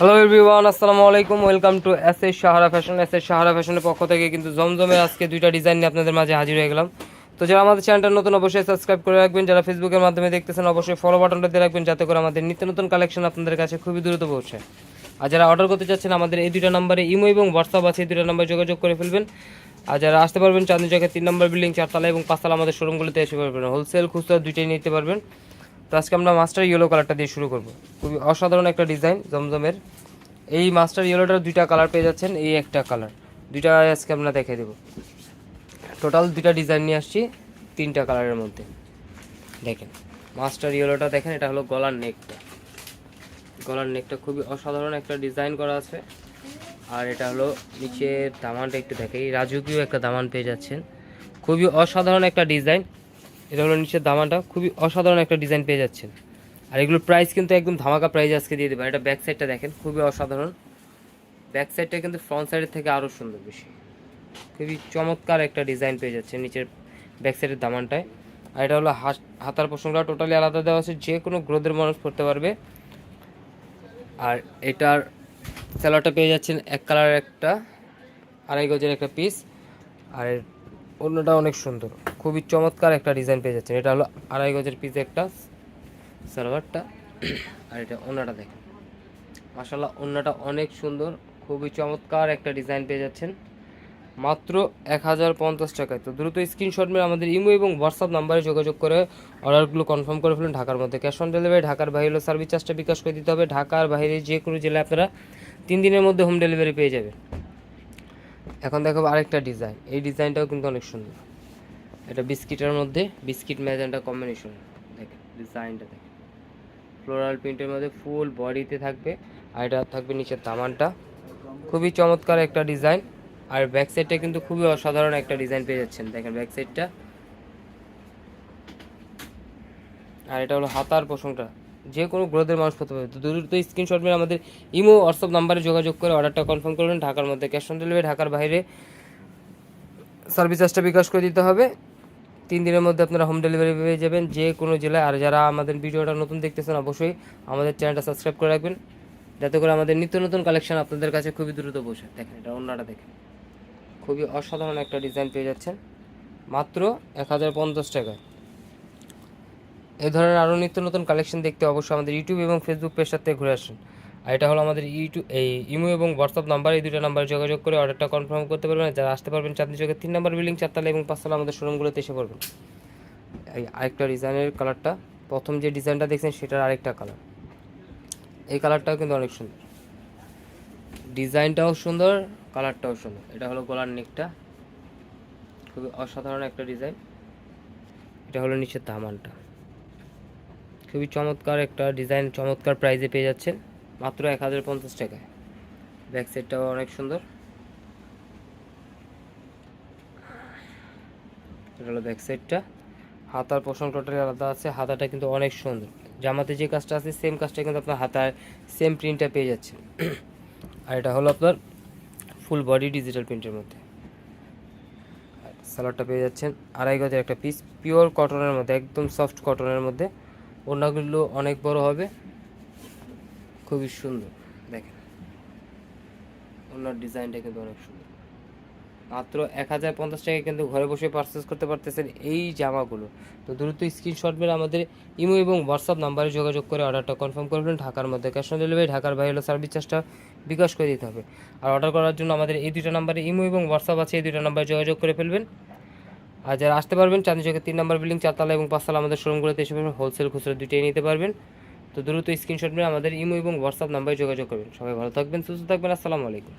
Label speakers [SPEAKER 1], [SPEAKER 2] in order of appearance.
[SPEAKER 1] Hello everyone আসসালামু আলাইকুম welcome to S S Sahara fashion S S Sahara ফ্যাশনের পক্ষ থেকে কিন্তু জমজমে আজকে দুইটা ডিজাইন নিয়ে আপনাদের মাঝে হাজির হয়ে গেলাম। তো যারা আমাদের চ্যানেলটা নতুন অবশ্যই সাবস্ক্রাইব করে রাখবেন, যারা ফেসবুকের মাধ্যমে দেখতেছেন অবশ্যই ফলো বাটনটা দিয়ে রাখবেন, যাতে করে আমাদের নিত্য নতুন কালেকশন আপনাদের কাছে খুবই দ্রুত পৌঁছায় আর যারা অর্ডার করতে চাচ্ছেন, আমাদের এই দুইটা নাম্বারে ইমো এবং হোয়াটসঅ্যাপ আছে, এই দুইটা নাম্বারে যোগাযোগ করে ফেলবেন। আর যারা আসতে পারবেন চাঁদনি চকের তিন নম্বর বিল্ডিং চারতলা এবং পাঁচতলা আমাদের শোরুমগুলোতে এসে পারবেন। হোলসেল খুচরা দুইটাই নিতে পারবেন। তো আজকে আমরা মাস্টার ইয়েলো কালারটা দিয়ে শুরু করব। খুবই অসাধারণ একটা ডিজাইন জমজমের। এই মাস্টার ইয়েলোটার দুইটা কালার পেয়ে যাচ্ছেন, এই একটা কালার দুইটা আজকে আমরা দেখিয়ে দেবো। টোটাল দুইটা ডিজাইন নিয়ে আসছি, তিনটা কালারের মধ্যে। দেখেন মাস্টার ইয়েলোটা দেখেন, এটা হলো গলার নেকটা গলার নেকটা খুবই অসাধারণ একটা ডিজাইন করা আছে। আর এটা হলো নিচের দামানটা একটু দেখে এই রাজকীয় একটা দামান পেয়ে যাচ্ছেন। খুবই অসাধারণ একটা ডিজাইন এটা হলো নিচের দামানটা খুবই অসাধারণ একটা ডিজাইন পেয়ে যাচ্ছেন। আর এগুলোর প্রাইস কিন্তু একদম ধামাকা প্রাইস আজকে দিয়ে দেবেন। এটা ব্যাক সাইডটা দেখেন, খুবই অসাধারণ। ব্যাক সাইডটা কিন্তু ফ্রন্ট সাইডের থেকে আরও সুন্দর বেশি। খুবই চমৎকার একটা ডিজাইন পেয়ে যাচ্ছে নিচের ব্যাক সাইডের দামানটায়। আর এটা হলো হাত হাতার পোষণটা টোটালি আলাদা দেওয়া আছে। যে কোনো গ্রোথের মানুষ পড়তে পারবে। আর এটার স্যালোয়ারটা পেয়ে যাচ্ছেন এক কালারের একটা, আড়াই গজের একটা পিস আর অন্যটা অনেক সুন্দর। খুবই চমৎকার একটা ডিজাইন পেয়ে যাচ্ছেন। এটা হলো আড়াই গজের পিস একটা সালোয়ারটা। আর এটা অন্যটা দেখেন। মাসাল্লাহ অন্যটা অনেক সুন্দর, খুবই চমৎকার একটা ডিজাইন পেয়ে যাচ্ছেন। মাত্র এক হাজার পঞ্চাশ টাকায়। তো দ্রুত স্ক্রিনশট মেরে আমাদের ইমো এবং হোয়াটসঅ্যাপ নাম্বারে যোগাযোগ করে অর্ডারগুলো কনফার্ম করে ফেলুন ঢাকার মধ্যে। ক্যাশ অন ডেলিভারি ঢাকার বাইরে সার্ভিস চার্জটা বিকাশ করে দিতে হবে। ঢাকার বাইরে যে কোনো জেলায় আপনারা তিন দিনের মধ্যে হোম ডেলিভারি পেয়ে যাবেন। এখন দেখো আরেকটা ডিজাইন এই ডিজাইনটাও কিন্তু অনেক সুন্দর। এটা বিস্কিটের মধ্যে, বিস্কিট ম্যাজেন্টা কম্বিনেশন দেখেন ডিজাইনটা দেখেন। ফ্লোরাল প্রিন্টের মধ্যে ফুল বডিতে থাকবে, আর এটা থাকবে নিচের দামানটা খুবই চমৎকার একটা ডিজাইন আর ব্যাক সাইডটা কিন্তু খুবই অসাধারণ একটা ডিজাইন পেয়ে যাচ্ছেন। দেখেন ব্যাক সাইডটা আর এটা হলো হাতার পোষণটা যে কোনো গ্রোথের মানুষ করতে পারবে। তো দ্রুত স্ক্রিনশট মেরে আমাদের ইমো হোয়াটসঅ্যাপ নাম্বারে যোগাযোগ করে অর্ডারটা কনফার্ম করবেন ঢাকার মধ্যে ক্যাশ অন ডেলিভারি ঢাকার বাইরে সার্ভিস চার্জটা বিকাশ করে দিতে হবে। তিন দিনের মধ্যে আপনারা হোম ডেলিভারি পেয়ে যাবেন। যে কোনো জেলায়। আর যারা আমাদের ভিডিওটা নতুন দেখতেছেন, অবশ্যই আমাদের চ্যানেলটা সাবস্ক্রাইব করে রাখবেন। যাতে করে আমাদের নিত্য নতুন কালেকশন আপনাদের কাছে খুবই দ্রুত বসে দেখেন, এটা অন্যটা দেখেন। খুবই অসাধারণ একটা ডিজাইন পেয়ে যাচ্ছেন। মাত্র এক হাজার পঞ্চাশ টাকায়। এই ধরনের আরও নিত্য নতুন কালেকশন দেখতে অবশ্যই আমাদের ইউটিউব এবং ফেসবুক পেজটার থেকে ঘুরে আসুন। আর এটা হলো আমাদের ইউটিউব এই ইমো এবং হোয়াটসঅ্যাপ নাম্বার এই দুটো নাম্বারে যোগাযোগ করে অর্ডারটা কনফার্ম করতে পারবেন। যারা আসতে পারবেন চাঁদনি চোখের তিন নম্বর বিল্ডিং চারতলা এবং পাঁচতলা আমাদের শোরুমগুলোতে এসে পড়বেন। এই আরেকটা ডিজাইনের কালারটা প্রথম যে ডিজাইনটা দেখছেন সেটার আরেকটা কালার এই কালারটাও কিন্তু অনেক সুন্দর। ডিজাইনটাও সুন্দর কালারটাও সুন্দর। এটা হলো গলার নেকটা খুবই অসাধারণ একটা ডিজাইন এটা হলো নিচের দামানটা খুবই চমৎকার একটা ডিজাইন চমৎকার প্রাইজে পেয়ে যাচ্ছেন। মাত্র এক হাজার পঞ্চাশ টাকায়। ব্যাক সাইডটাও অনেক সুন্দর। এটা হলো ব্যাক সাইডটা হাতার পোষণ টোটালি আলাদা আছে, হাতাটা কিন্তু অনেক সুন্দর। জামাতে যে কাজটা আছে সেম কাজটা কিন্তু আপনার হাতায় সেম প্রিন্টটা পেয়ে যাচ্ছে আর এটা হলো আপনার ফুল বডি ডিজিটাল প্রিন্টের মধ্যে। সালোয়ারটা পেয়ে যাচ্ছেন আড়াই গজের একটা পিস পিওর কটনের মধ্যে, একদম সফট কটনের মধ্যে। ওড়নাগুলো অনেক বড় হবে। খুবই সুন্দর। দেখেন। ওনার ডিজাইনটা কিন্তু অনেক সুন্দর। মাত্র এক হাজার পঞ্চাশ টাকায় কিন্তু ঘরে বসে পারচেস করতে পারতেছেন এই জামাগুলো। তো দ্রুত স্ক্রিনশট মেরে আমাদের ইমো এবং হোয়াটসঅ্যাপ নাম্বারে যোগাযোগ করে অর্ডারটা কনফার্ম করবেন ঢাকার মধ্যে ক্যাশ অন ডেলিভারি ঢাকার বাইরে হলো সার্ভিস চার্জটা বিকাশ করে দিতে হবে। আর অর্ডার করার জন্য আমাদের এই দুটো নাম্বারে ইমো এবং হোয়াটসঅ্যাপ আছে। এই দুটো নাম্বারে যোগাযোগ করে ফেলবেন। আর যারা আসতে পারবেন, চাঁদনি চকের তিন নম্বর বিল্ডিং চারতলা এবং পাঁচতলা আমাদের শোরুমগুলোতে এসে পারবেন হোলসেল খুচরো দুইটাই নিতে পারবেন। তো দ্রুত স্ক্রিনশট নিয়ে আমাদের ইমো এবং হোয়াটসঅ্যাপ নাম্বারে যোগাযোগ করবেন। সবাই ভালো থাকবেন, সুস্থ থাকবেন। আসসালামু আলাইকুম।